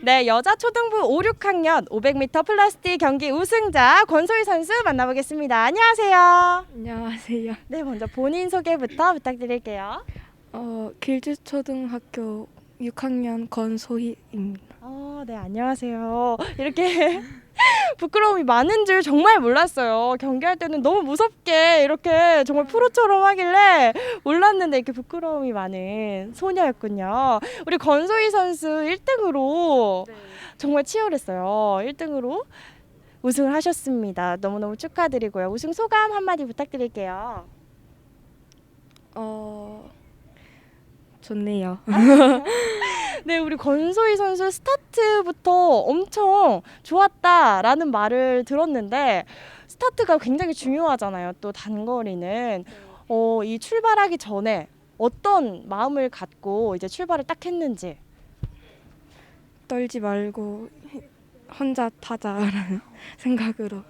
네, 여자 초등부 5, 6학년 500m 플라스틱 경기 우승자 권소희 선수 만나보겠습니다. 안녕하세요. 안녕하세요. 네, 먼저 본인 소개부터 부탁드릴게요. 어, 길주초등학교 6학년 권소희입니다. 어, 네, 안녕하세요. 이렇게 부끄러움이 많은 줄 정말 몰랐어요. 경기할 때는 너무 무섭게 이렇게 정말 프로처럼 하길래 몰랐는데 이렇게 부끄러움이 많은 소녀였군요. 우리 권소희 선수 1등으로 정말 치열했어요. 1등으로 우승을 하셨습니다. 너무너무 축하드리고요. 우승 소감 한마디 부탁드릴게요. 어, 좋네요. 네, 우리 권소희 선수 스타트부터 엄청 좋았다라는 말을 들었는데 스타트가 굉장히 중요하잖아요. 또 단거리는 어, 이 출발하기 전에 어떤 마음을 갖고 이제 출발을 딱 했는지. 떨지 말고 혼자 타자라는 생각으로.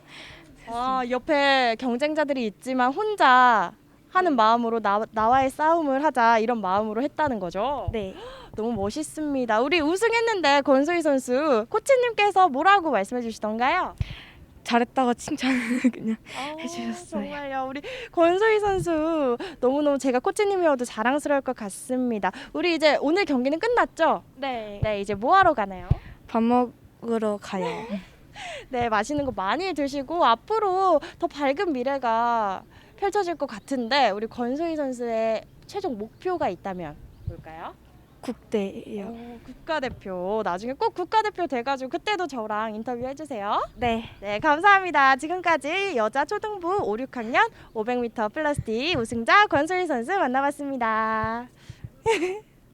아, 옆에 경쟁자들이 있지만 혼자 하는 마음으로 나, 나와의 싸움을 하자 이런 마음으로 했다는 거죠. 네. 너무 멋있습니다. 우리 우승했는데 권소희 선수 코치님께서 뭐라고 말씀해 주시던가요? 잘했다고 칭찬을 그냥 해주셨어요. 정말요. 우리 권소희 선수 너무너무 제가 코치님이어도 자랑스러울 것 같습니다. 우리 이제 오늘 경기는 끝났죠? 네. 네, 이제 뭐 하러 가나요? 밥 먹으러 가요. 네, 맛있는 거 많이 드시고 앞으로 더 밝은 미래가 펼쳐질 것 같은데 우리 권소희 선수의 최종 목표가 있다면 뭘까요? 국대예요. 오, 국가대표 나중에 꼭 국가대표 돼가지고 그때도 저랑 인터뷰 해주세요. 네. 네, 감사합니다. 지금까지 여자 초등부 5, 6학년 500m 플라스틱 우승자 권소희 선수 만나봤습니다.